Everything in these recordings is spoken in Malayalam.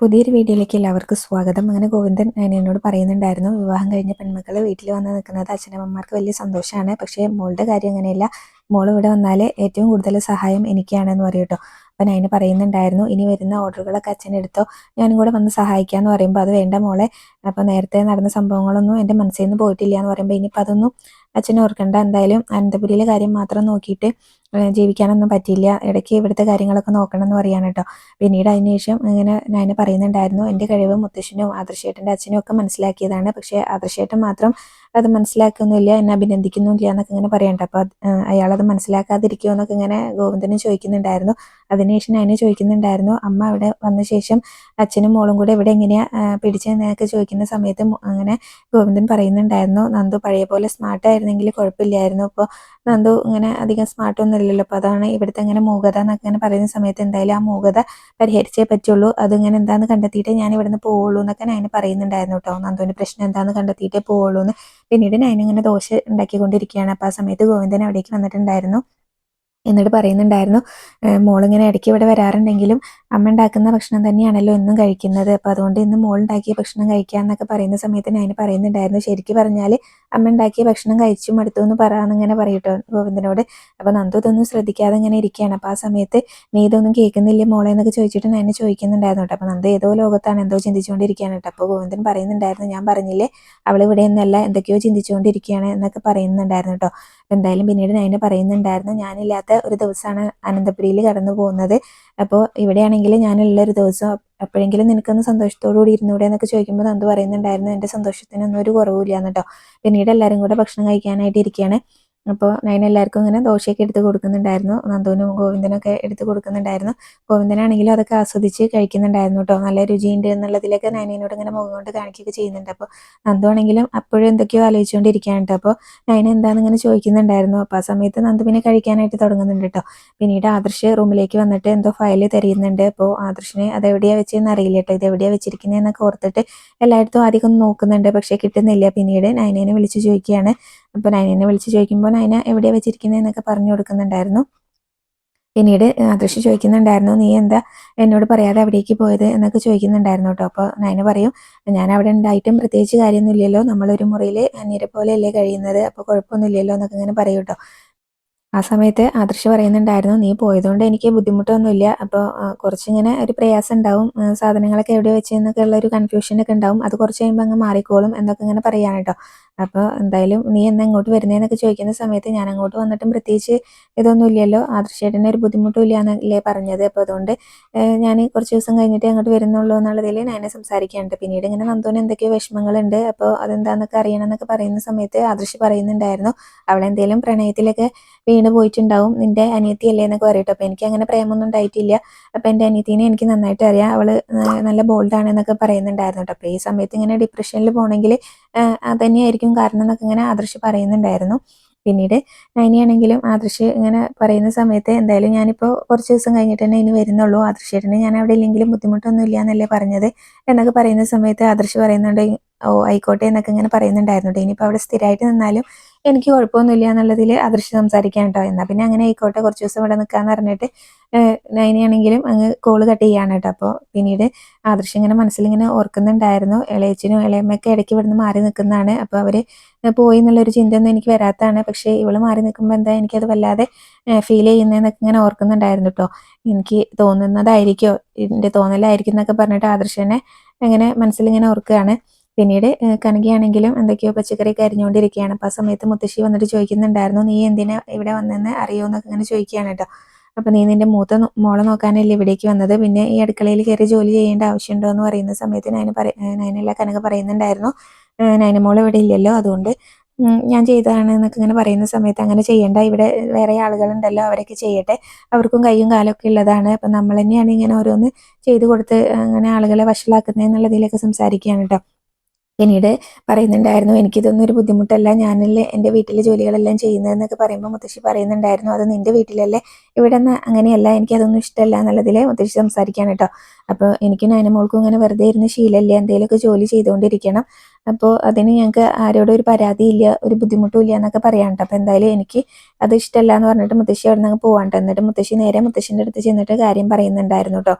പുതിയൊരു വീഡിയോയിലേക്ക് എല്ലാവർക്കും സ്വാഗതം. അങ്ങനെ ഗോവിന്ദൻ എന്നോട് പറയുന്നുണ്ടായിരുന്നു വിവാഹം കഴിഞ്ഞ പെൺമക്കൾ വീട്ടിൽ വന്ന് നിൽക്കുന്നത് അച്ഛനമ്മമാർക്ക് വലിയ സന്തോഷമാണ് പക്ഷേ മോളുടെ കാര്യം അങ്ങനെയല്ല. മോൾ ഇവിടെ വന്നാൽ ഏറ്റവും കൂടുതൽ സഹായം എനിക്കാണെന്ന് പറയും കേട്ടോ അപ്പം അതിന് പറയുന്നുണ്ടായിരുന്നു ഇനി വരുന്ന ഓർഡറുകളൊക്കെ അച്ഛനെടുത്തോ ഞാനും കൂടെ വന്ന് സഹായിക്കാമെന്ന് പറയുമ്പോൾ അത് വേണ്ട മോളെ. അപ്പോൾ നേരത്തെ നടന്ന സംഭവങ്ങളൊന്നും എന്റെ മനസ്സിൽ നിന്ന് പോയിട്ടില്ല എന്ന് പറയുമ്പോൾ ഇനിയിപ്പോൾ അതൊന്നും അച്ഛൻ ഓർക്കണ്ട. എന്തായാലും അനന്തപുരിയിലെ കാര്യം മാത്രം നോക്കിയിട്ട് ജീവിക്കാനൊന്നും പറ്റിയില്ല. ഇടയ്ക്ക് ഇവിടുത്തെ കാര്യങ്ങളൊക്കെ നോക്കണം എന്ന് പറയാണ് കേട്ടോ പിന്നീട് അതിന് ശേഷം ഇങ്ങനെ ഞാൻ പറയുന്നുണ്ടായിരുന്നു. എന്റെ കഴിവ് മുത്തശ്ശനും ആദർശേട്ടന്റെ അച്ഛനും ഒക്കെ മനസ്സിലാക്കിയതാണ്. പക്ഷേ ആദർശേട്ടൻ മാത്രം അത് മനസ്സിലാക്കുന്നില്ല എന്നെ അഭിനന്ദിക്കുന്നില്ല എന്നൊക്കെ ഇങ്ങനെ പറയണ്ട. അപ്പോൾ അയാളത് മനസ്സിലാക്കാതിരിക്കുമോ എന്നൊക്കെ ഇങ്ങനെ ഗോവിന്ദനും ചോദിക്കുന്നുണ്ടായിരുന്നു. അതിനുശേഷം ഞാൻ ചോദിക്കുന്നുണ്ടായിരുന്നു. അമ്മ അവിടെ വന്ന ശേഷം അച്ഛനും മോളും കൂടെ ഇവിടെ എങ്ങനെയാ പിടിച്ചെന്നൊക്കെ ചോദിക്കുന്ന സമയത്ത് അങ്ങനെ ഗോവിന്ദൻ പറയുന്നുണ്ടായിരുന്നു നന്ദു പഴയ പോലെ സ്മാർട്ട് ആയിരുന്നെങ്കിൽ കുഴപ്പമില്ലായിരുന്നു. അപ്പോൾ നന്ദു ഇങ്ങനെ അധികം സ്മാർട്ട് ഒന്നും ഇല്ലല്ലോ അപ്പോൾ അതാണ് ഇവിടുത്തെ ഇങ്ങനെ മൂകത എന്നൊക്കെ ഇങ്ങനെ പറയുന്ന സമയത്ത് എന്തായാലും ആ മൂകത പരിഹരിച്ചേ പറ്റുള്ളൂ. അതിങ്ങനെ എന്താണെന്ന് കണ്ടെത്തിയിട്ട് ഞാൻ ഇവിടുന്ന് പോവുള്ളൂ എന്നൊക്കെ ഞാൻ പറയുന്നുണ്ടായിരുന്നു കേട്ടോ. നന്ദുവിന്റെ പ്രശ്നം എന്താണെന്ന് കണ്ടെത്തിയിട്ടേ പോവുള്ളൂ എന്ന് പിന്നീട് ഞാനിങ്ങനെ ദോശ ഉണ്ടാക്കിക്കൊണ്ടിരിക്കുകയാണ്. അപ്പോൾ ആ സമയത്ത് ഗോവിന്ദൻ അവിടേക്ക് വന്നിട്ടുണ്ടായിരുന്നു. എന്നിട്ട് പറയുന്നുണ്ടായിരുന്നു മോളിങ്ങനെ ഇടയ്ക്ക് ഇവിടെ വരാറുണ്ടെങ്കിലും അമ്മ ഉണ്ടാക്കുന്ന ഭക്ഷണം തന്നെയാണല്ലോ എന്നും കഴിക്കുന്നത്. അപ്പോൾ അതുകൊണ്ട് ഇന്ന് മോളുണ്ടാക്കിയ ഭക്ഷണം കഴിക്കാമെന്നൊക്കെ പറയുന്ന സമയത്ത് ഞാൻ പറയുന്നുണ്ടായിരുന്നു ശരിക്കും പറഞ്ഞാൽ അമ്മ ഉണ്ടാക്കിയ ഭക്ഷണം കഴിച്ചു മടുത്തു എന്ന് പറയാമെന്നിങ്ങനെ പറയട്ടോ ഗോവിന്ദനോട്. അപ്പോൾ നന്ദു ഇതൊന്നും ശ്രദ്ധിക്കാതെ ഇങ്ങനെ ഇരിക്കുകയാണ്. അപ്പോൾ ആ സമയത്ത് നീ ഇതൊന്നും കേൾക്കുന്നില്ല മോളെ? എന്നൊക്കെ ചോദിച്ചിട്ട് ഞാൻ ചോദിക്കുന്നുണ്ടായിരുന്നു കേട്ടോ. അപ്പോൾ നന്ദു ഏതോ ലോകത്താണ് എന്തോ ചിന്തിച്ചുകൊണ്ടിരിക്കുകയാണ് കേട്ടോ. അപ്പോൾ ഗോവിന്ദൻ പറയുന്നുണ്ടായിരുന്നു ഞാൻ പറഞ്ഞില്ലേ അവൾ ഇവിടെ നിന്നല്ല എന്തൊക്കെയോ ചിന്തിച്ചുകൊണ്ടിരിക്കുകയാണ് എന്നൊക്കെ പറയുന്നുണ്ടായിരുന്നു കേട്ടോ. എന്തായാലും പിന്നീട് ഞാൻ പറയുന്നുണ്ടായിരുന്നു. ഞാനില്ലാത്ത ഒരു ദിവസമാണ് അനന്തപുരിയിൽ കടന്നു പോകുന്നത്. അപ്പോൾ ഇവിടെയാണെങ്കിൽ ഞാനുള്ള ഒരു ദിവസം എപ്പോഴെങ്കിലും നിനക്കൊന്ന് സന്തോഷത്തോടു കൂടി ഇരുന്നൂടെ എന്നൊക്കെ ചോദിക്കുമ്പോൾ നന്ദു പറയുന്നുണ്ടായിരുന്നു. എന്റെ സന്തോഷത്തിനൊന്നും ഒരു കുറവില്ല എന്നിട്ടോ പിന്നീട് എല്ലാവരും കൂടെ ഭക്ഷണം കഴിക്കാനായിട്ട് ഇരിക്കുകയാണ് അപ്പോൾ ഞാൻ എല്ലാവർക്കും ഇങ്ങനെ ദോശയൊക്കെ എടുത്ത് കൊടുക്കുന്നുണ്ടായിരുന്നു. നന്ദുവിനും ഗോവിന്ദനൊക്കെ എടുത്ത് കൊടുക്കുന്നുണ്ടായിരുന്നു. ഗോവിന്ദനാണെങ്കിലും അതൊക്കെ ആസ്വദിച്ച് കഴിക്കുന്നുണ്ടായിരുന്നു കേട്ടോ. നല്ല രുചിയുണ്ട് എന്നുള്ളതിലൊക്കെ നയനോട് ഇങ്ങനെ മുഖം കൊണ്ട് കാണിക്കുകയൊക്കെ ചെയ്യുന്നുണ്ട്. അപ്പോൾ നന്ദു ആണെങ്കിലും അപ്പോഴും എന്തൊക്കെയോ ആലോചിച്ചുകൊണ്ടിരിക്കുകയാണ് കേട്ടോ. അപ്പോൾ നൈന എന്താണെന്ന് ഇങ്ങനെ ചോദിക്കുന്നുണ്ടായിരുന്നു. അപ്പോൾ ആ സമയത്ത് നന്ദു പിന്നെ കഴിക്കാനായിട്ട് തുടങ്ങുന്നുണ്ട് കേട്ടോ. പിന്നീട് ആദർശ് റൂമിലേക്ക് വന്നിട്ട് എന്തോ ഫയൽ തരുന്നുണ്ട് അപ്പോൾ ആദർശിനെ അത് എവിടെയാണ് വെച്ചതെന്ന് അറിയില്ല കേട്ടോ. ഇത് എവിടെയാണ് വെച്ചിരിക്കുന്നതെന്നൊക്കെ ഓർത്തിട്ട് എല്ലായിടത്തും ആദ്യം ഒന്ന് നോക്കുന്നുണ്ട്. പക്ഷേ കിട്ടുന്നില്ല. പിന്നീട് നയനേനെ വിളിച്ച് ചോദിക്കുകയാണ്. അപ്പോൾ നയനെ വിളിച്ച് ചോദിക്കുമ്പോൾ നയന എവിടെയാണ് വെച്ചിരിക്കുന്നതെന്നൊക്കെ പറഞ്ഞു കൊടുക്കുന്നുണ്ടായിരുന്നു. പിന്നീട് ആദർശ് ചോദിക്കുന്നുണ്ടായിരുന്നു നീ എന്താ എന്നോട് പറയാതെ അവിടേക്ക് പോയത്? എന്നൊക്കെ ചോദിക്കുന്നുണ്ടായിരുന്നു കേട്ടോ. അപ്പോൾ നയന പറയും ഞാൻ അവിടെ ഉണ്ടായിട്ടും പ്രത്യേകിച്ച് കാര്യമൊന്നുമില്ലല്ലോ. നമ്മളൊരു മുറിയിൽ അന്യരെ പോലെയല്ലേ കഴിയുന്നത്. അപ്പോൾ കുഴപ്പമൊന്നുമില്ലല്ലോ എന്നൊക്കെ ഇങ്ങനെ പറയും കേട്ടോ. ആ സമയത്ത് ആദർശ് പറയുന്നുണ്ടായിരുന്നു നീ പോയതുകൊണ്ട് എനിക്ക് ബുദ്ധിമുട്ടൊന്നുമില്ല. അപ്പോൾ കുറച്ചിങ്ങനെ ഒരു പ്രയാസം ഉണ്ടാവും. സാധനങ്ങളൊക്കെ എവിടെ വെച്ചെന്നൊക്കെ ഉള്ള ഒരു കൺഫ്യൂഷനൊക്കെ ഉണ്ടാവും. അത് കുറച്ച് കഴിയുമ്പോൾ അങ്ങ് മാറിക്കോളും എന്നൊക്കെ ഇങ്ങനെ പറയാണ് കേട്ടോ. അപ്പോൾ എന്തായാലും നീ എന്നാ ഇങ്ങോട്ട് വരുന്നതെന്നൊക്കെ ചോദിക്കുന്ന സമയത്ത് ഞാൻ അങ്ങോട്ട് വന്നിട്ടും പ്രത്യേകിച്ച് ഇതൊന്നും ഇല്ലല്ലോ ആദർശേട്ടന് ഒരു ബുദ്ധിമുട്ടും ഇല്ല എന്നല്ലേ പറഞ്ഞത്. അപ്പോൾ അതുകൊണ്ട് ഞാൻ കുറച്ച് ദിവസം കഴിഞ്ഞിട്ട് അങ്ങോട്ട് വരുന്നുള്ളൂ എന്നുള്ളതിൽ ഞാൻ സംസാരിക്കാനുണ്ട്. പിന്നീട് ഇങ്ങനെ നന്ദോന് എന്തൊക്കെയോ വിഷമങ്ങളുണ്ട്. അപ്പോൾ അതെന്താണെന്നൊക്കെ അറിയണം എന്നൊക്കെ പറയുന്ന സമയത്ത് ആദർശ് പറയുന്നുണ്ടായിരുന്നു. അവളെന്തേലും പ്രണയത്തിലൊക്കെ വീണ് പോയിട്ടുണ്ടാവും. നിന്റെ അനിയത്തി അല്ലേ എന്നൊക്കെ പറയട്ടോ. അപ്പോൾ എനിക്ക് അങ്ങനെ പ്രേമൊന്നും ഉണ്ടായിട്ടില്ല. അപ്പോൾ എന്റെ അനിയത്തിനെ എനിക്ക് നന്നായിട്ട് അറിയാം അവൾ നല്ല ബോൾഡാണ് എന്നൊക്കെ പറയുന്നുണ്ടായിരുന്നു കേട്ടോ. അപ്പോൾ ഈ സമയത്ത് ഇങ്ങനെ ഡിപ്രഷനിൽ പോകണമെങ്കിൽ തന്നെയായിരിക്കും കാരണം എന്നൊക്കെ ഇങ്ങനെ ആദർശ് പറയുന്നുണ്ടായിരുന്നു. പിന്നീട് നൈനിയാണെങ്കിലും ആദർശ് ഇങ്ങനെ പറയുന്ന സമയത്ത് എന്തായാലും ഞാനിപ്പോൾ കുറച്ച് ദിവസം കഴിഞ്ഞിട്ട് തന്നെ ഇനി വരുന്നുള്ളൂ. ആദർശേട്ടന് ഞാൻ അവിടെ ഇല്ലെങ്കിലും ബുദ്ധിമുട്ടൊന്നും ഇല്ല എന്നല്ലേ പറഞ്ഞത് എന്നൊക്കെ പറയുന്ന സമയത്ത് ആദർശ് പറയുന്നുണ്ട് ഓ ആയിക്കോട്ടെ എന്നൊക്കെ ഇങ്ങനെ പറയുന്നുണ്ടായിരുന്നു. ഇനിയിപ്പോൾ അവിടെ സ്ഥിരമായിട്ട് നിന്നാലും എനിക്ക് കുഴപ്പമൊന്നുമില്ല എന്നുള്ളതിൽ അദൃശ്യ സംസാരിക്കാൻ കേട്ടോ. എന്നാൽ പിന്നെ അങ്ങനെ ആയിക്കോട്ടെ. കുറച്ച് ദിവസം ഇവിടെ നിൽക്കാന്ന് പറഞ്ഞിട്ട് നൈനയാണെങ്കിലും അങ്ങ് കോൾ കട്ട് ചെയ്യാണ് കേട്ടോ. അപ്പോൾ പിന്നീട് ആദർശ് ഇങ്ങനെ മനസ്സിലിങ്ങനെ ഓർക്കുന്നുണ്ടായിരുന്നു. ഇളയച്ചനും ഇളയമ്മയൊക്കെ ഇടയ്ക്ക് ഇവിടുന്ന് മാറി നിൽക്കുന്നതാണ് അപ്പോൾ അവർ പോയി എന്നുള്ളൊരു ചിന്തയൊന്നും എനിക്ക് വരാത്തതാണ്. പക്ഷേ ഇവൾ മാറി നിൽക്കുമ്പോൾ എന്താ എനിക്കത് വല്ലാതെ ഫീൽ ചെയ്യുന്നതെന്നൊക്കെ ഇങ്ങനെ ഓർക്കുന്നുണ്ടായിരുന്നു കേട്ടോ. എനിക്ക് തോന്നുന്നതായിരിക്കോ? എന്റെ തോന്നലായിരിക്കും എന്നൊക്കെ പറഞ്ഞിട്ട് ആദർശനെ അങ്ങനെ മനസ്സിലിങ്ങനെ ഓർക്കുകയാണ്. പിന്നീട് കനകയാണെങ്കിലും എന്തൊക്കെയോ പച്ചക്കറിയൊക്കെ അരിഞ്ഞുകൊണ്ടിരിക്കുകയാണ്. അപ്പോൾ ആ സമയത്ത് മുത്തശ്ശി വന്നിട്ട് ചോദിക്കുന്നുണ്ടായിരുന്നു നീ എന്തിനാ ഇവിടെ വന്നെന്ന് അറിയോ എന്നൊക്കെ ഇങ്ങനെ ചോദിക്കുകയാണ് കേട്ടോ. അപ്പോൾ നീ നിന്റെ മൂത്ത മോളെ നോക്കാനല്ലേ ഇവിടേക്ക് വന്നത്? പിന്നെ ഈ അടുക്കളയിൽ കയറി ജോലി ചെയ്യേണ്ട ആവശ്യമുണ്ടോ എന്ന് പറയുന്ന സമയത്ത് നയന പറ നയനല്ല കനക പറയുന്നുണ്ടായിരുന്നു. നയനമോൾ ഇവിടെ ഇല്ലല്ലോ അതുകൊണ്ട് ഞാൻ ചെയ്തതാണ് എന്നൊക്കെ ഇങ്ങനെ പറയുന്ന സമയത്ത് അങ്ങനെ ചെയ്യേണ്ട ഇവിടെ വേറെ ആളുകളുണ്ടല്ലോ അവരൊക്കെ ചെയ്യട്ടെ. അവർക്കും കൈയും കാലൊക്കെ ഉള്ളതാണ്. അപ്പം നമ്മൾ തന്നെയാണ് ഇങ്ങനെ ഓരോന്ന് ചെയ്തു കൊടുത്ത് അങ്ങനെ ആളുകളെ വഷളാക്കുന്നതെന്നുള്ളതിലൊക്കെ സംസാരിക്കുകയാണ് കേട്ടോ. പിന്നീട് പറയുന്നുണ്ടായിരുന്നു എനിക്കിതൊന്നും ഒരു ബുദ്ധിമുട്ടല്ല. ഞാനല്ലേ എന്റെ വീട്ടിലെ ജോലികളെല്ലാം ചെയ്യുന്നതെന്നൊക്കെ പറയുമ്പോൾ മുത്തശ്ശി പറയുന്നുണ്ടായിരുന്നു അത് നിന്റെ വീട്ടിലല്ലേ? ഇവിടെ നിന്ന് അങ്ങനെയല്ല. എനിക്കതൊന്നും ഇഷ്ടമല്ല എന്നുള്ളതിൽ മുത്തശ്ശി സംസാരിക്കാൻ കേട്ടോ. അപ്പോൾ എനിക്കും മോൾക്കും ഇങ്ങനെ വെറുതെ ഇരുന്ന് ശീലമില്ല. എന്തെങ്കിലുമൊക്കെ ജോലി ചെയ്തുകൊണ്ടിരിക്കണം. അപ്പോൾ അതിന് ഞങ്ങൾക്ക് ആരോടും ഒരു പരാതിയില്ല ഒരു ബുദ്ധിമുട്ടും ഇല്ല എന്നൊക്കെ പറയാം കേട്ടോ. അപ്പോൾ എന്തായാലും എനിക്ക് അത് ഇഷ്ടമല്ല എന്ന് പറഞ്ഞിട്ട് മുത്തശ്ശി അവിടെ നിന്ന് പോവാണ്ട് എന്നിട്ട് മുത്തശ്ശി നേരെ മുത്തശ്ശിന്റെ അടുത്ത് ചെന്നിട്ട് കാര്യം പറയുന്നുണ്ടായിരുന്നു കേട്ടോ.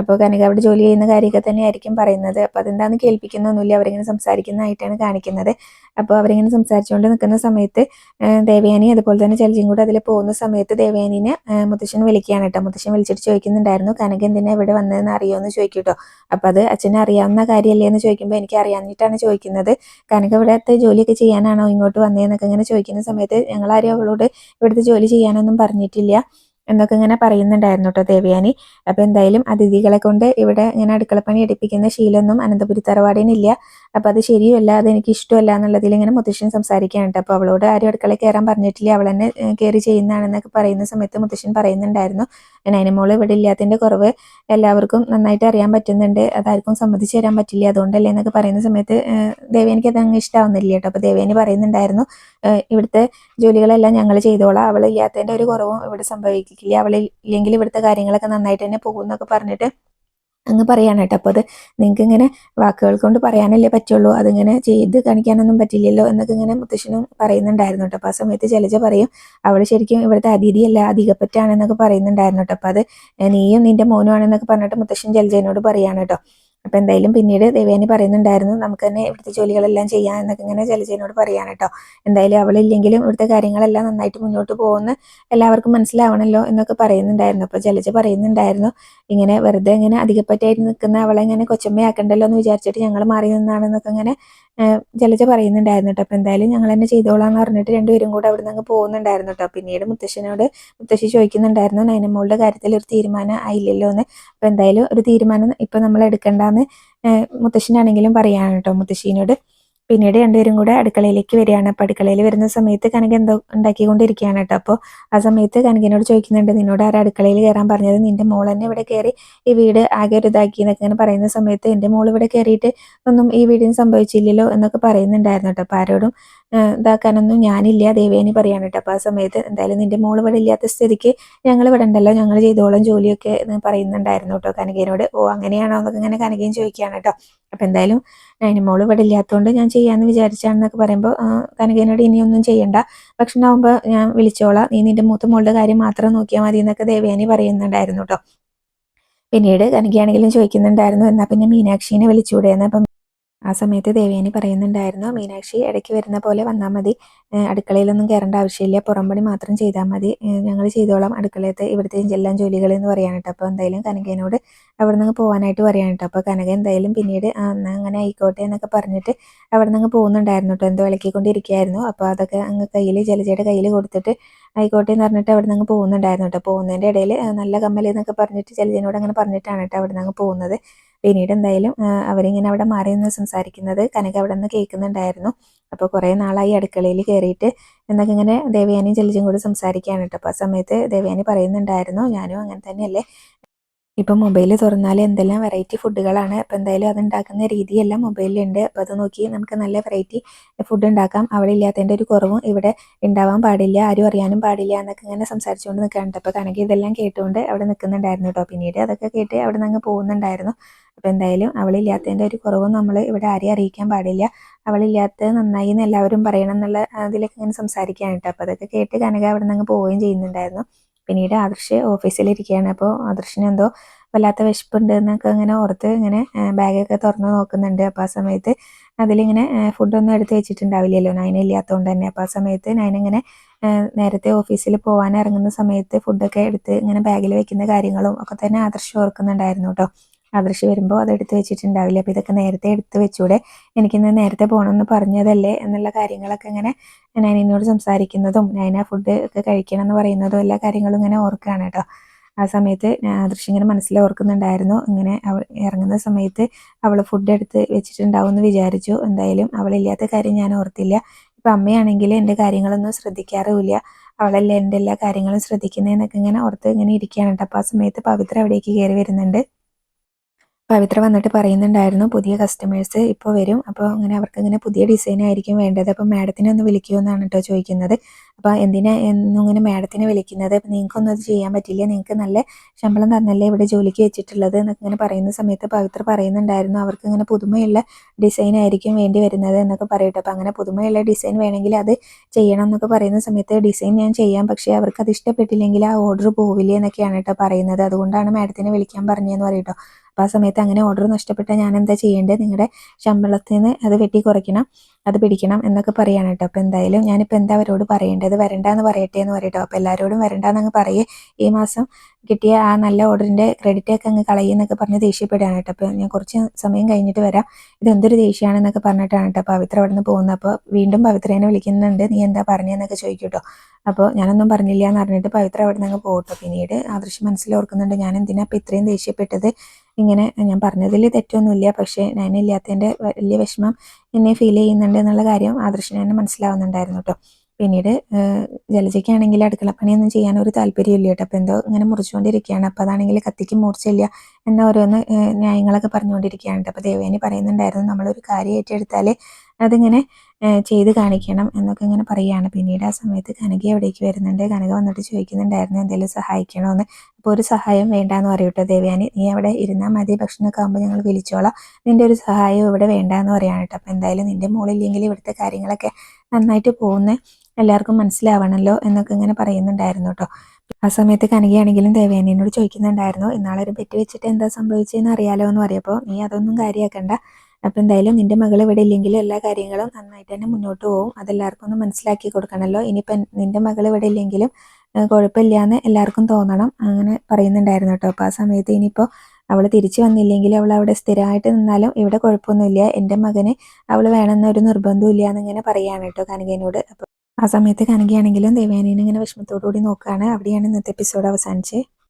അപ്പോൾ കനക അവിടെ ജോലി ചെയ്യുന്ന കാര്യമൊക്കെ തന്നെയായിരിക്കും പറയുന്നത്. അപ്പോൾ അതെന്താണെന്ന് കേൾപ്പിക്കുന്നൊന്നുമില്ല. അവരിങ്ങനെ സംസാരിക്കുന്നതായിട്ടാണ് കാണിക്കുന്നത്. അപ്പോൾ അവരിങ്ങനെ സംസാരിച്ചുകൊണ്ട് നിൽക്കുന്ന സമയത്ത് ദേവയാനി അതുപോലെ തന്നെ ചലജിയും കൂടെ അതിൽ പോകുന്ന സമയത്ത് ദേവയാനിനെ മുത്തശ്ശൻ വിളിക്കുകയാണ് കേട്ടോ. മുത്തശ്ശൻ വിളിച്ചിട്ട് ചോദിക്കുന്നുണ്ടായിരുന്നു കനക എന്തിനാ ഇവിടെ വന്നതെന്ന് അറിയുമെന്ന് ചോദിക്കും കേട്ടോ. അപ്പോൾ അത് അച്ഛനെ അറിയാവുന്ന കാര്യമല്ലേ എന്ന് ചോദിക്കുമ്പോൾ എനിക്ക് അറിയാഞ്ഞിട്ടാണ് ചോദിക്കുന്നത്. കനക ഇവിടുത്തെ ജോലിയൊക്കെ ചെയ്യാനാണോ? ഇങ്ങോട്ട് വന്നതെന്നൊക്കെ ഇങ്ങനെ ചോദിക്കുന്ന സമയത്ത് ഞങ്ങളാരും അവളോട് ഇവിടുത്തെ ജോലി ചെയ്യാനൊന്നും പറഞ്ഞിട്ടില്ല. എന്നൊക്കെ ഇങ്ങനെ പറയുന്നുണ്ടായിരുന്നു കേട്ടോ ദേവയാനി. അപ്പോൾ എന്തായാലും അതിഥികളെ കൊണ്ട് ഇവിടെ ഇങ്ങനെ അടുക്കളപ്പണി എടുപ്പിക്കുന്ന ശീലമൊന്നും അനന്തപുരി തറവാടിനില്ല. അപ്പോൾ അത് ശരിയല്ല അത് എനിക്ക് ഇഷ്ടമല്ല എന്നുള്ളതിൽ ഇങ്ങനെ മുത്തശ്ശൻ സംസാരിക്കാനുണ്ട് അപ്പോൾ അവളോട് ആരും അടുക്കളയിൽ കയറാൻ പറഞ്ഞിട്ടില്ല അവൾ തന്നെ കയറി ചെയ്യുന്നതാണെന്നൊക്കെ പറയുന്ന സമയത്ത് മുത്തശ്ശൻ പറയുന്നുണ്ടായിരുന്നു. നൈനമോൾ ഇവിടെ ഇല്ലാത്തതിന്റെ കുറവ് എല്ലാവർക്കും നന്നായിട്ട് അറിയാൻ പറ്റുന്നുണ്ട്. അതാർക്കും സമ്മതിച്ചു തരാൻ പറ്റില്ല. അതുകൊണ്ടല്ലേ എന്നൊക്കെ പറയുന്ന സമയത്ത് ദേവേനിക്ക് അതങ്ങ് ഇഷ്ടമാവുന്നില്ല കേട്ടോ. അപ്പോൾ ദേവേനി പറയുന്നുണ്ടായിരുന്നു ഇവിടുത്തെ ജോലികളെല്ലാം ഞങ്ങൾ ചെയ്തോളാം. അവൾ ഇല്ലാത്തതിന്റെ ഒരു കുറവും ഇവിടെ സംഭവിക്കില്ല. അവൾ ഇല്ലെങ്കിൽ ഇവിടുത്തെ കാര്യങ്ങളൊക്കെ നന്നായിട്ട് തന്നെ പോകും എന്നൊക്കെ പറഞ്ഞിട്ട് അങ്ങ് പറയാണ് കേട്ടോ. അപ്പോൾ അത് നിങ്ങൾക്ക് ഇങ്ങനെ വാക്കുകൾ കൊണ്ട് പറയാനല്ലേ പറ്റുള്ളൂ. അതിങ്ങനെ ചെയ്ത് കാണിക്കാനൊന്നും പറ്റില്ലല്ലോ എന്നൊക്കെ ഇങ്ങനെ മുത്തശ്ശനും പറയുന്നുണ്ടായിരുന്നു കേട്ടോ. അപ്പോൾ ആ സമയത്ത് ജലജ പറയും അവൾ ശരിക്കും ഇവിടുത്തെ അതിഥിയല്ല അധികപ്പറ്റാണെന്നൊക്കെ പറയുന്നുണ്ടായിരുന്നു കേട്ടോ. അപ്പോൾ അത് നീയും നിന്റെ മോനുമാണെന്നൊക്കെ പറഞ്ഞിട്ട് മുത്തശ്ശൻ ജലജനോട് പറയാണ് കേട്ടോ. അപ്പോൾ എന്തായാലും പിന്നീട് ദേവേനി പറയുന്നുണ്ടായിരുന്നു നമുക്ക് തന്നെ ഇവിടുത്തെ ജോലികളെല്ലാം ചെയ്യാം എന്നൊക്കെ ഇങ്ങനെ ജലജനോട് പറയാൻ കേട്ടോ. എന്തായാലും അവളില്ലെങ്കിലും ഇവിടുത്തെ കാര്യങ്ങളെല്ലാം നന്നായിട്ട് മുന്നോട്ട് പോകുന്ന എല്ലാവർക്കും മനസ്സിലാവണല്ലോ എന്നൊക്കെ പറയുന്നുണ്ടായിരുന്നു. അപ്പോൾ ജലജ പറയുന്നുണ്ടായിരുന്നു ഇങ്ങനെ വെറുതെ ഇങ്ങനെ അധികപ്പറ്റായിട്ട് നിൽക്കുന്ന അവളെ ഇങ്ങനെ കൊച്ചമ്മയാക്കണ്ടല്ലോ എന്ന് വിചാരിച്ചിട്ട് ഞങ്ങൾ മാറി നിന്നാണെന്നൊക്കെ ഇങ്ങനെ ജലജ പറയുന്നുണ്ടായിരുന്നു കേട്ടോ അപ്പം എന്തായാലും ഞങ്ങൾ തന്നെ ചെയ്തോളാം പറഞ്ഞിട്ട് രണ്ടുപേരും കൂടെ അവിടെ നിന്ന് പോകുന്നുണ്ടായിരുന്നു കേട്ടോ പിന്നീട് മുത്തശ്ശനോട് മുത്തശ്ശി ചോദിക്കുന്നുണ്ടായിരുന്നു നയനമ്മളുടെ കാര്യത്തിൽ ഒരു തീരുമാനം ആയില്ലല്ലോ എന്ന്. അപ്പം എന്തായാലും ഒരു തീരുമാനം ഇപ്പം നമ്മൾ എടുക്കണ്ടെന്ന് മുത്തശ്ശനാണെങ്കിലും പറയാണ് കേട്ടോ മുത്തശ്ശീനോട് പിന്നീട് രണ്ടുപേരും കൂടെ അടുക്കളയിലേക്ക് വരികയാണ്. അപ്പോൾ അടുക്കളയിൽ വരുന്ന സമയത്ത് കനക എന്തോ ഉണ്ടാക്കിക്കൊണ്ടിരിക്കുകയാണ് കേട്ടോ. അപ്പോൾ ആ സമയത്ത് കനകിനോട് ചോദിക്കുന്നുണ്ട് നിന്നോട് ആരാ അടുക്കളയിൽ കയറാൻ പറഞ്ഞത്? നിന്റെ മോൾ തന്നെ ഇവിടെ കയറി ഈ വീട് ആകെ ഒരു ഇതാക്കി എന്നൊക്കെ ഇങ്ങനെ പറയുന്ന സമയത്ത് എന്റെ മോൾ ഇവിടെ കയറിയിട്ട് ഒന്നും ഈ വീടിന് സംഭവിച്ചില്ലല്ലോ എന്നൊക്കെ പറയുന്നുണ്ടായിരുന്നു കേട്ടോ. അപ്പോൾ ആരോടും ഇതാക്കാനൊന്നും ഞാനില്ല ദേവേനി പറയാണ് കേട്ടോ. അപ്പോൾ ആ സമയത്ത് എന്തായാലും നിന്റെ മോൾ ഇവിടെ ഇല്ലാത്ത സ്ഥിതിക്ക് ഞങ്ങൾ ഇവിടെ ഉണ്ടല്ലോ ഞങ്ങൾ ചെയ്തോളം ജോലിയൊക്കെ പറയുന്നുണ്ടായിരുന്നു കേട്ടോ കനകേനോട്. ഓ അങ്ങനെയാണോ? എന്നൊക്കെ ഇങ്ങനെ കനകയും ചോദിക്കുകയാണ് കേട്ടോ. അപ്പോൾ എന്തായാലും മോൾ ഇവിടെ ഇല്ലാത്തതുകൊണ്ട് ഞാൻ ചെയ്യാമെന്ന് വിചാരിച്ചാണെന്നൊക്കെ പറയുമ്പോൾ കനകേനോട് ഇനിയൊന്നും ചെയ്യണ്ട. ഭക്ഷണമാകുമ്പോൾ ഞാൻ വിളിച്ചോളാം. നീ നിന്റെ മൂത്ത മോളുടെ കാര്യം മാത്രം നോക്കിയാൽ മതി എന്നൊക്കെ ദേവയാനി പറയുന്നുണ്ടായിരുന്നു കേട്ടോ പിന്നീട് കനകയാണെങ്കിലും ചോദിക്കുന്നുണ്ടായിരുന്നു എന്നാൽ പിന്നെ മീനാക്ഷിനെ വിളിച്ചുകൂടെയെന്ന് അപ്പം ആ സമയത്ത് ദേവയാനി പറയുന്നുണ്ടായിരുന്നു മീനാക്ഷി ഇടയ്ക്ക് വരുന്ന പോലെ വന്നാൽ മതി. അടുക്കളയിലൊന്നും കയറേണ്ട ആവശ്യമില്ല. പുറംപണി മാത്രം ചെയ്താൽ മതി. ഞങ്ങൾ ചെയ്തോളാം. അടുക്കളയത്തെ ഇവിടുത്തെ എല്ലാം ജോലികൾ എന്ന് പറയാൻ കേട്ടോ. അപ്പോൾ എന്തായാലും കനകേനോട് അവിടെ നിന്ന് പോകാനായിട്ട് പറയാൻ കേട്ടോ. അപ്പോൾ കനക എന്തായാലും പിന്നീട് അങ്ങനെ ആയിക്കോട്ടെ എന്നൊക്കെ പറഞ്ഞിട്ട് അവിടെ നിന്ന് പോകുന്നുണ്ടായിരുന്നു കേട്ടോ. എന്തോ ഇളക്കിക്കൊണ്ടിരിക്കുകയായിരുന്നു. അപ്പോൾ അതൊക്കെ അങ്ങ് കയ്യിൽ ജലജയുടെ കയ്യിൽ കൊടുത്തിട്ട് ആയിക്കോട്ടെ എന്ന് പറഞ്ഞിട്ട് അവിടെ നിന്ന് പോകുന്നുണ്ടായിരുന്നു കേട്ടോ. പോകുന്നതിന്റെ ഇടയിൽ നല്ല കമ്മൽ എന്നൊക്കെ പറഞ്ഞിട്ട് ജലജനോട് അങ്ങനെ പറഞ്ഞിട്ടാണ് കേട്ടോ അവിടെ നിന്ന് പോകുന്നത്. പിന്നീട് എന്തായാലും അവരിങ്ങനെ അവിടെ മാറി നിന്ന് സംസാരിക്കുന്നത് കനക അവിടെ നിന്ന് കേൾക്കുന്നുണ്ടായിരുന്നു. അപ്പോൾ കുറേ നാളായി അടുക്കളയിൽ കയറിയിട്ട് എന്നൊക്കെ ഇങ്ങനെ ദേവയാനിയും ജലജും കൂടി സംസാരിക്കുകയാണ് കേട്ടോ. അപ്പോൾ ആ സമയത്ത് ദേവയാനി പറയുന്നുണ്ടായിരുന്നു ഞാനും അങ്ങനെ തന്നെയല്ലേ ഇപ്പം മൊബൈൽ തുറന്നാൽ എന്തെല്ലാം വെറൈറ്റി ഫുഡുകളാണ് അപ്പോൾ എന്തായാലും അത് ഉണ്ടാക്കുന്ന രീതിയെല്ലാം മൊബൈലിലുണ്ട് അപ്പോൾ അത് നോക്കി നമുക്ക് നല്ല വെറൈറ്റി ഫുഡ് ഉണ്ടാക്കാം. അവിടെ ഇല്ലാത്തതിന്റെ ഒരു കുറവും ഇവിടെ ഉണ്ടാവാൻ പാടില്ല ആരും അറിയാനും പാടില്ല എന്നൊക്കെ ഇങ്ങനെ സംസാരിച്ചുകൊണ്ട് നിൽക്കാനുണ്ട്. അപ്പോൾ കണക്ക് ഇതെല്ലാം കേട്ടുകൊണ്ട് അവിടെ നിൽക്കുന്നുണ്ടായിരുന്നു കേട്ടോ. പിന്നീട് അതൊക്കെ കേട്ട് അവിടെ നിന്ന് അങ്ങ് പോകുന്നുണ്ടായിരുന്നു. അപ്പോൾ എന്തായാലും അവളില്ലാത്തതിന്റെ ഒരു കുറവും നമ്മൾ ഇവിടെ ആരെയും അറിയിക്കാൻ പാടില്ല. അവളില്ലാത്തത് നന്നായി എന്ന് എല്ലാവരും പറയണം എന്നുള്ള അതിലൊക്കെ ഇങ്ങനെ സംസാരിക്കാനായിട്ട് അപ്പോൾ അതൊക്കെ കേട്ട് കനക അവിടെ നിന്ന് അങ്ങ് പോവുകയും ചെയ്യുന്നുണ്ടായിരുന്നു. പിന്നീട് ആദർശ് ഓഫീസിലിരിക്കുകയാണ്. അപ്പോൾ ആദർശിന് എന്തോ വല്ലാത്ത വിശപ്പുണ്ട് എന്നൊക്കെ ഇങ്ങനെ ഓർത്ത് ഇങ്ങനെ ബാഗൊക്കെ തുറന്ന് നോക്കുന്നുണ്ട്. അപ്പോൾ ആ സമയത്ത് അതിലിങ്ങനെ ഫുഡൊന്നും എടുത്ത് വെച്ചിട്ടുണ്ടാവില്ലല്ലോ. നയന ഇല്ലാത്തതുകൊണ്ട് തന്നെ. അപ്പോൾ ആ സമയത്ത് നയനിങ്ങനെ നേരത്തെ ഓഫീസിൽ പോകാൻ ഇറങ്ങുന്ന സമയത്ത് ഫുഡൊക്കെ എടുത്ത് ഇങ്ങനെ ബാഗിൽ വെക്കുന്ന കാര്യങ്ങളും ഒക്കെ തന്നെ ആദർശം ഓർക്കുന്നുണ്ടായിരുന്നു കേട്ടോ. ആദർശ് വരുമ്പോൾ അത് എടുത്ത് വെച്ചിട്ടുണ്ടാവില്ല. അപ്പോൾ ഇതൊക്കെ നേരത്തെ എടുത്ത് വെച്ചൂടെ? എനിക്കിന്ന് നേരത്തെ പോകണമെന്ന് പറഞ്ഞതല്ലേ? എന്നുള്ള കാര്യങ്ങളൊക്കെ ഇങ്ങനെ നൈനിനോട് സംസാരിക്കുന്നതും നൈന ഫുഡ് ഒക്കെ കഴിക്കണം എന്ന് പറയുന്നതും എല്ലാ കാര്യങ്ങളും ഇങ്ങനെ ഓർക്കുകയാണ് കേട്ടോ. ആ സമയത്ത് ആദർശ് ഇങ്ങനെ മനസ്സിൽ ഓർക്കുന്നുണ്ടായിരുന്നു. ഇങ്ങനെ അവൾ ഇറങ്ങുന്ന സമയത്ത് അവൾ ഫുഡ് എടുത്ത് വെച്ചിട്ടുണ്ടാവും എന്ന് വിചാരിച്ചു. എന്തായാലും അവളില്ലാത്ത കാര്യം ഞാൻ ഓർത്തില്ല. ഇപ്പം അമ്മയാണെങ്കിൽ എന്റെ കാര്യങ്ങളൊന്നും ശ്രദ്ധിക്കാറുമില്ല. അവളല്ലേ എന്റെ എല്ലാ കാര്യങ്ങളും ശ്രദ്ധിക്കുന്നതെന്നൊക്കെ ഇങ്ങനെ ഓർത്ത് ഇങ്ങനെ ഇരിക്കുകയാണ് കേട്ടോ. അപ്പോൾ ആ സമയത്ത് പവിത്ര അവിടേക്ക് കയറി വരുന്നുണ്ട്. പവിത്ര വന്നിട്ട് പറയുന്നുണ്ടായിരുന്നു പുതിയ കസ്റ്റമേഴ്സ് ഇപ്പോൾ വരും. അപ്പോൾ അങ്ങനെ അവർക്ക് ഇങ്ങനെ പുതിയ ഡിസൈൻ ആയിരിക്കും വേണ്ടത്. അപ്പോൾ മാഡത്തിനെ ഒന്ന് വിളിക്കുമോ എന്നാണ് കേട്ടോ ചോദിക്കുന്നത്. അപ്പോൾ എന്തിനാ എന്നിങ്ങനെ മാഡത്തിനെ വിളിക്കുന്നത്? അപ്പോൾ നിങ്ങൾക്കൊന്നും അത് ചെയ്യാൻ പറ്റില്ല. നിങ്ങൾക്ക് നല്ല ശമ്പളം തന്നല്ലേ ഇവിടെ ജോലിക്ക് വെച്ചിട്ടുള്ളത്? എന്നൊക്കെ ഇങ്ങനെ പറയുന്ന സമയത്ത് പവിത്ര പറയുന്നുണ്ടായിരുന്നു അവർക്ക് ഇങ്ങനെ പുതുമയുള്ള ഡിസൈൻ ആയിരിക്കും വേണ്ടി വരുന്നത് എന്നൊക്കെ പറയട്ടെ. അപ്പോൾ അങ്ങനെ പുതുമയുള്ള ഡിസൈൻ വേണമെങ്കിൽ അത് ചെയ്യണം എന്നൊക്കെ പറയുന്ന സമയത്ത് ഡിസൈൻ ഞാൻ ചെയ്യാം. പക്ഷേ അവർക്ക് അത് ഇഷ്ടപ്പെട്ടില്ലെങ്കിൽ ആ ഓർഡർ പോവില്ലേ എന്നൊക്കെയാണ് കേട്ടോ പറയുന്നത്. അതുകൊണ്ടാണ് മാഡത്തിനെ വിളിക്കാൻ പറഞ്ഞതെന്ന് പറയട്ടോ. അപ്പോൾ ആ സമയത്ത് അങ്ങനെ ഓർഡർ നഷ്ടപ്പെട്ടാൽ ഞാൻ എന്താ ചെയ്യേണ്ടത്? നിങ്ങളുടെ ശമ്പളത്തിൽ നിന്ന് അത് വെട്ടി കുറയ്ക്കണം അത് പിടിക്കണം എന്നൊക്കെ പറയാണ് കേട്ടോ. അപ്പോൾ എന്തായാലും ഞാനിപ്പോൾ എന്താ അവരോട് പറയേണ്ടത്? വരണ്ടെന്ന് പറയട്ടെ എന്ന് പറയട്ടോ. അപ്പോൾ എല്ലാവരോടും വരണ്ടെന്നങ്ങ് പറയേ. ഈ മാസം കിട്ടിയ ആ നല്ല ഓർഡറിന്റെ ക്രെഡിറ്റ് ഒക്കെ അങ്ങ് കളയുന്നൊക്കെ പറഞ്ഞ് ദേഷ്യപ്പെടുകയാണ് കേട്ടോ. അപ്പോൾ ഞാൻ കുറച്ച് സമയം കഴിഞ്ഞിട്ട് വരാം. ഇത് എന്തൊരു ദേഷ്യമാണെന്നൊക്കെ പറഞ്ഞിട്ടാണ് കേട്ടോ. പവിത്ര അവിടെ നിന്ന് പോകുന്നത്. അപ്പോൾ വീണ്ടും പവിത്രേനെ വിളിക്കുന്നുണ്ട്. നീ എന്താ പറഞ്ഞതെന്നൊക്കെ ചോദിക്കും കേട്ടോ. അപ്പോൾ ഞാനൊന്നും പറഞ്ഞില്ല എന്ന് പറഞ്ഞിട്ട് പവിത്ര അവിടെ നിന്ന് അങ്ങ് പോകട്ടോ. പിന്നീട് ആദർശ് മനസ്സിലോർക്കുന്നുണ്ട് ഞാൻ എന്തിനാ അപ്പോൾ ഇത്രയും ദേഷ്യപ്പെട്ടത്? ഇങ്ങനെ ഞാൻ പറഞ്ഞതിൽ തെറ്റൊന്നുമില്ല. പക്ഷേ നയനില്ലാത്തതിന്റെ വലിയ വിഷമം എന്നെ ഫീൽ ചെയ്യുന്നുണ്ട് എന്നുള്ള കാര്യം ആദർശിന് തന്നെ മനസ്സിലാവുന്നുണ്ടായിരുന്നു കേട്ടോ. പിന്നീട് ജലജയ്ക്കാണെങ്കിൽ അടുക്കളപ്പണിയൊന്നും ചെയ്യാൻ ഒരു താല്പര്യമില്ല കേട്ടോ. അപ്പോൾ എന്തോ ഇങ്ങനെ മുറിച്ചുകൊണ്ടിരിക്കുകയാണ്. അപ്പോൾ അതാണെങ്കിൽ കത്തിക്ക് മൂർച്ചയില്ല എന്ന ഓരോന്ന് ന്യായങ്ങളൊക്കെ പറഞ്ഞുകൊണ്ടിരിക്കുകയാണ് അപ്പോൾ ദേവേനി പറയുന്നുണ്ടായിരുന്നു നമ്മളൊരു കാര്യം ഏറ്റെടുത്താൽ അതിങ്ങനെ ചെയ്ത് കാണിക്കണം എന്നൊക്കെ ഇങ്ങനെ പറയുകയാണ് പിന്നീട് ആ സമയത്ത് കനക എവിടേക്ക് വരുന്നുണ്ട്. കനക വന്നിട്ട് ചോദിക്കുന്നുണ്ടായിരുന്നു എന്തെങ്കിലും സഹായിക്കണമെന്ന് അപ്പോൾ ഒരു സഹായം വേണ്ടാന്ന് പറയൂട്ടോ ദേവ്യാനി. നീ അവിടെ ഇരുന്നാൽ മതി. ഭക്ഷണമൊക്കെ ആകുമ്പോൾ ഞങ്ങൾ വിളിച്ചോളാം. നിന്റെ ഒരു സഹായം ഇവിടെ വേണ്ടാന്ന് പറയാണ് കേട്ടോ അപ്പോൾ എന്തായാലും നിന്റെ മോളില്ലെങ്കിൽ ഇവിടുത്തെ കാര്യങ്ങളൊക്കെ നന്നായിട്ട് പോകുന്ന എല്ലാവർക്കും മനസ്സിലാവണമല്ലോ എന്നൊക്കെ ഇങ്ങനെ പറയുന്നുണ്ടായിരുന്നു കേട്ടോ ആ സമയത്ത് കനകയാണെങ്കിലും ദേവയാനിയോട് ചോദിക്കുന്നുണ്ടായിരുന്നു ഇന്നാളൊരു പെറ്റ് വെച്ചിട്ട് എന്താ സംഭവിച്ചതെന്ന് അറിയാലോ എന്ന് പറയപ്പോൾ നീ അതൊന്നും കാര്യമാക്കണ്ട അപ്പം എന്തായാലും നിന്റെ മകൾ ഇവിടെ ഇല്ലെങ്കിൽ എല്ലാ കാര്യങ്ങളും നന്നായിട്ട് തന്നെ മുന്നോട്ട് പോകും അതെല്ലാവർക്കും ഒന്ന് മനസ്സിലാക്കി കൊടുക്കണമല്ലോ ഇനിയിപ്പം നിന്റെ മകൾ ഇവിടെ ഇല്ലെങ്കിലും കുഴപ്പമില്ല എന്ന് എല്ലാവർക്കും തോന്നണം. അങ്ങനെ പറയുന്നുണ്ടായിരുന്നു കേട്ടോ. അപ്പോൾ ആ സമയത്ത് ഇനിയിപ്പോൾ അവൾ തിരിച്ചു വന്നില്ലെങ്കിൽ അവൾ അവിടെ സ്ഥിരമായിട്ട് നിന്നാലും ഇവിടെ കുഴപ്പമൊന്നുമില്ല. എന്റെ മകന് അവൾ വേണമെന്നൊരു നിർബന്ധവും ഇല്ല എന്നിങ്ങനെ പറയാണ് കേട്ടോ കനകേനോട് അപ്പോൾ ആ സമയത്ത് കനകയാണെങ്കിലും ദേവയാനീനെ ഇങ്ങനെ വിഷമത്തോടു കൂടി നോക്കുകയാണ്. അവിടെയാണ് ഇന്നത്തെ എപ്പിസോഡ് അവസാനിച്ചത്.